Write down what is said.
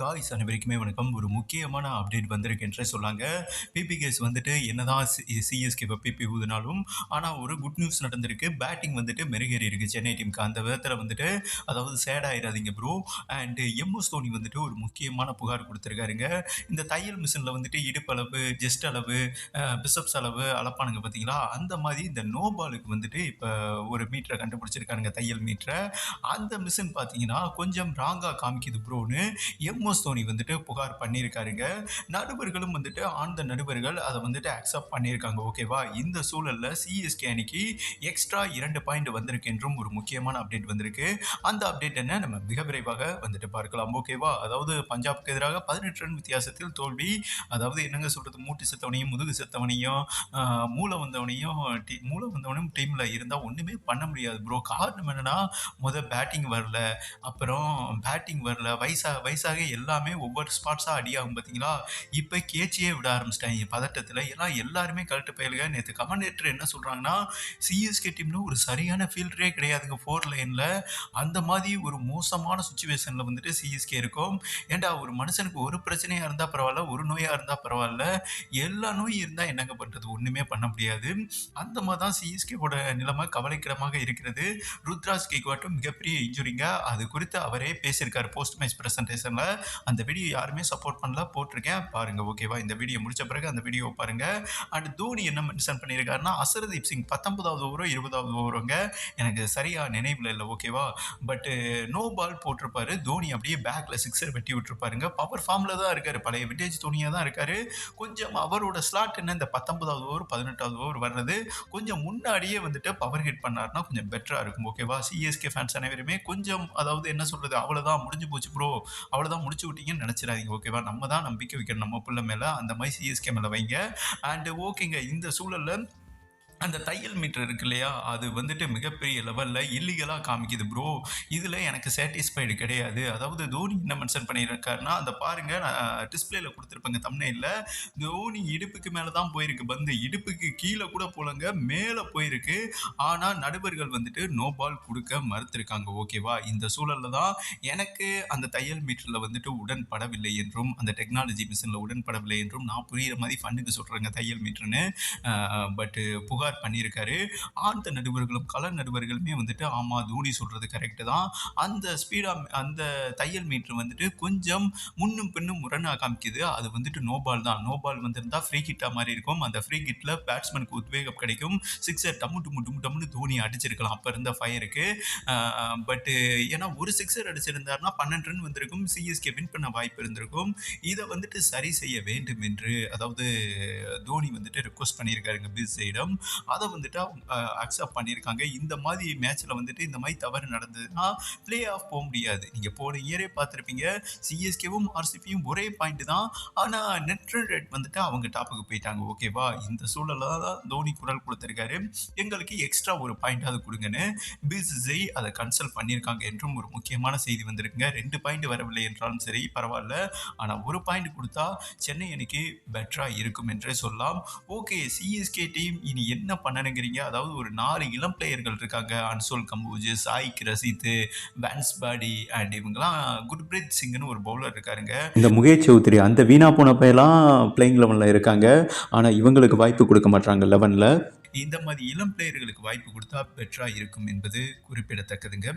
Guys அனைவருக்குமே வணக்கம். ஒரு முக்கியமான அப்டேட் வந்திருக்குன்றே சொல்லாங்க. பிபிகேஸ் வந்துட்டு என்னதான் சிஎஸ்கே இப்போ பிபி ஊதினாலும் ஆனால் ஒரு குட் நியூஸ் நடந்திருக்கு. பேட்டிங் வந்துட்டு மெருகேறி இருக்கு சென்னை டீமுக்கு அந்த விதத்தில் வந்துட்டு அதாவது சேட் ஆயிடாதீங்க ப்ரோ அண்டு எம்எஸ் தோனி வந்துட்டு ஒரு முக்கியமான புகார் கொடுத்துருக்காருங்க. இந்த தையல் மிஷினில் வந்துட்டு இடுப்பளவு ஜெஸ்ட் அளவு பிசப்ஸ் அளவு அளப்பானுங்க பார்த்தீங்களா அந்த மாதிரி இந்த நோ பாலுக்கு வந்துட்டு இப்போ ஒரு மீட்டரை கண்டுபிடிச்சிருக்கானுங்க தையல் மீட்டரை அந்த மிஷின் பார்த்தீங்கன்னா கொஞ்சம் ராங்காக காமிக்குது ப்ரோன்னு எம்எஸ் தோனி வந்துட்டு புகார் பண்ணியிருக்காருங்க. நடுவர்களும் வந்துட்டு ஆழ்ந்த நடுவர்கள் அதை வந்துட்டு அக்செப்ட் பண்ணியிருக்காங்க. ஓகேவா இந்த சூழலில் சிஎஸ்கே அணிக்கு எக்ஸ்ட்ரா இரண்டு பாயிண்ட் வந்திருக்கு என்றும் ஒரு முக்கியமான அப்டேட் வந்திருக்கு. அந்த அப்டேட் என்ன? நம்ம மிக விரைவாக வந்துட்டு பார்க்கலாம். ஓகேவா அதாவது பஞ்சாப்க்கு எதிராக பதினெட்டு ரன் வித்தியாசத்தில் தோல்வி அதாவது என்னங்க சொல்கிறது மூட்டு செத்தவனையும் முதுகு செத்தவனையும் ஆஹ், மூளை வந்தவனையும் டீ மூளை வந்தவனையும் டீமில் இருந்தால் ஒன்றுமே பண்ண முடியாது ப்ரோ காரணம் என்னன்னா முதல் பேட்டிங் வரல. அப்புறம் பேட்டிங் வரல. வயசாக வயசாக எல்லாமே ஒவ்வொரு ஸ்பாட்ஸாக அடியாகும் பார்த்தீங்களா இப்போ கேச்சியே விட ஆரம்பிச்சிட்டாங்க. பதட்டத்தில் ஏன்னா எல்லாருமே கழட்டு பயிலுங்க நேற்று கமெண்டேட்டர் என்ன சொல்கிறாங்கன்னா சிஎஸ்கே டீமில் ஒரு சரியான ஃபீல்டரே கிடையாதுங்க. ஃபோர் லைனில் அந்த மாதிரி ஒரு மோசமான சுச்சுவேஷனில் வந்துட்டு சிஎஸ்கே இருக்கும். ஏன்டா ஒரு மனுஷனுக்கு ஒரு பிரச்சனையாக இருந்தால் பரவாயில்ல ஒரு நோயாக இருந்தால் பரவாயில்ல. எல்லா நோயும் இருந்தால் என்னங்க பண்ணுறது ஒன்றுமே பண்ண முடியாது. அந்த மாதிரி தான் சிஎஸ்கேவோட நிலைமை கவலைக்கிடமாக இருக்கிறது. ருத்ராஜ் கேக்வாட்டும் மிகப்பெரிய இன்ஜுரிங்க அது குறித்து அவரே பேசியிருக்காரு போஸ்ட் மேட்ச் ப்ரெசன்டேஷனில் அந்த வீடியோ யாருமே சப்போர்ட் பண்ணல போட்டிருக்கேன். பாருங்க ஓகேவா இந்த வீடியோ முடிச்ச பிறகு அந்த வீடியோ பாருங்க. அண்ட் தோனி என்ன மென்ஷன் பண்ணியிருக்காருன்னா அசரதீப் சிங் பத்தொன்பதாவது ஓவரோ இருபதாவது ஓவரோங்க எனக்கு சரியா நினைவில் இல்லை ஓகேவா பட் நோ பால் போட்டிருப்பாரு. தோனி அப்படியே பேக்ல சிக்ஸர் வெட்டி விட்டுருப்பாருங்க. பவர் ஃபார்ம்ல தான் இருக்காரு. பழைய விண்டேஜ் தோனியா தான் இருக்காரு. கொஞ்சம் அவரோட ஸ்லாட் என்ன இந்த பத்தொன்பதாவது ஓவர் பதினெட்டாவது ஓவர் வர்றது கொஞ்சம் முன்னாடியே வந்துட்டு பவர் ஹிட் பண்ணாருன்னா கொஞ்சம் பெட்டரா இருக்கும் ஓகேவா சிஎஸ்கே ஃபேன்ஸ் அனைவருமே கொஞ்சம் அதாவது என்ன சொல்றது? அவ்வளவுதான் முடிஞ்சு போச்சு ப்ரோ அவ்வளோதான் முடிச்சு விட்டீங்கன்னு நினச்சிடாதீங்க ஓகேவா நம்ம தான் நம்பிக்கை வைக்கணும். நம்ம பிள்ளை மேலே அந்த மாதிரி சிஎஸ்கே மேலே வைங்க. அண்டு ஓகேங்க இந்த சூழலில் அந்த தையல் மீட்டர் இருக்கு இல்லையா? அது வந்துட்டு மிகப்பெரிய லெவலில் இல்லீகலாக காமிக்குது ப்ரோ இதில் எனக்கு சாட்டிஸ்ஃபைடு கிடையாது. அதாவது தோனி என்ன மென்ஷன் பண்ணியிருக்காருன்னா அந்த பாருங்கள் நான் டிஸ்பிளேல கொடுத்துருப்பேங்க தமிழில் தோனி இடுப்புக்கு மேலே தான் போயிருக்கு பந்து. இடுப்புக்கு கீழே கூட போலங்க மேலே போயிருக்கு. ஆனால் நடுவர்கள் வந்துட்டு நோ பால் கொடுக்க மறுத்திருக்காங்க ஓகேவா இந்த சூழலில் தான் எனக்கு அந்த தையல் மீட்டரில் வந்துட்டு உடன்படவில்லை என்றும் அந்த டெக்னாலஜி மிஷினில் உடன்படவில்லை என்றும் நான் புரிகிற மாதிரி ஃபண்ணுக்கு சொல்கிறேங்க தையல் மீட்டர்னு பட்டு புகார் பண்ணியிருக்காரு. ஆழ்ந்த நடுவர்களும் கள நடுவர்களுமே வந்துட்டு ஆமாம் தோனி சொல்கிறது கரெக்டு தான். அந்த ஸ்பீடாக அந்த தையல் மீட்டர் வந்துட்டு கொஞ்சம் முன்னும் பின்னும் முரணாக காமிக்குது. அது வந்துட்டு நோபால் தான். நோபால் வந்திருந்தா ஃப்ரீ கிட்டாக மாதிரி இருக்கும். அந்த ஃப்ரீ கிட்டில் பேட்ஸ்மேனுக்கு உத்வேகம் கிடைக்கும். சிக்ஸர் டம்மு டும்மு டும்மு டம்முன்னு தோனி அடிச்சிருக்கலாம். அப்போ இருந்த ஃபயருக்கு பட்டு ஏன்னா ஒரு சிக்ஸர் அடிச்சிருந்தாருன்னா பன்னெண்டு ரன் வந்திருக்கும். சிஎஸ்கே வின் பண்ண வாய்ப்பு இருந்திருக்கும். இதை வந்துட்டு சரி செய்ய வேண்டும் என்று அதாவது தோனி வந்துட்டு ரெக்வஸ்ட் பண்ணியிருக்காருங்க பிஸ் சைடம் அதை வந்துட்டு அவங்க அக்செப்ட் பண்ணியிருக்காங்க. இந்த மாதிரி மேட்ச்சில் வந்துட்டு இந்த மாதிரி தவறு நடந்ததுன்னா ப்ளே ஆஃப் போக முடியாது. நீங்கள் போன இயரே பார்த்துருப்பீங்க. சிஎஸ்கேவும் ஆர்சிபியும் ஒரே பாயிண்ட் தான். ஆனால் நெட் ரேட் வந்துட்டு அவங்க டாப்புக்கு போயிட்டாங்க. ஓகேவா இந்த சூழலில் தான் தோனி குரல் கொடுத்துருக்காரு. எங்களுக்கு எக்ஸ்ட்ரா ஒரு பாயிண்டாவது கொடுங்கன்னு பிசிஐ அதை கன்சல்ட் பண்ணியிருக்காங்க என்றும் ஒரு முக்கியமான செய்தி வந்திருக்குங்க. ரெண்டு பாயிண்ட் வரவில்லை என்றாலும் சரி பரவாயில்ல. ஆனால் ஒரு பாயிண்ட் கொடுத்தா சென்னை எனக்கு பெட்டராக இருக்கும் என்றே சொல்லலாம். ஓகே சிஎஸ்கே டீம் இனி என்ன பண்ணணுங்கிறீங்க? அதாவது ஒரு நாலு இளம் பிளேயர்கள் இருக்காங்க. அன்சோல் கம்பூஜ் சாய்க் ரசித் வேன்ஸ் பாடி அண்ட் இவங்கெல்லாம் குர்பிரீத் சிங்னு ஒரு பவுலர் இருக்காருங்க. இந்த முகேஷ் சௌத்ரி அந்த வீணா போன பையெல்லாம் பிளேயிங் லெவனில் இருக்காங்க. ஆனால் இவங்களுக்கு வாய்ப்பு கொடுக்க மாட்டாங்க லெவனில் இந்த மாதிரி இளம் பிளேயர்களுக்கு வாய்ப்பு கொடுத்தா பெட்டராக இருக்கும் என்பது குறிப்பிடத்தக்கதுங்க.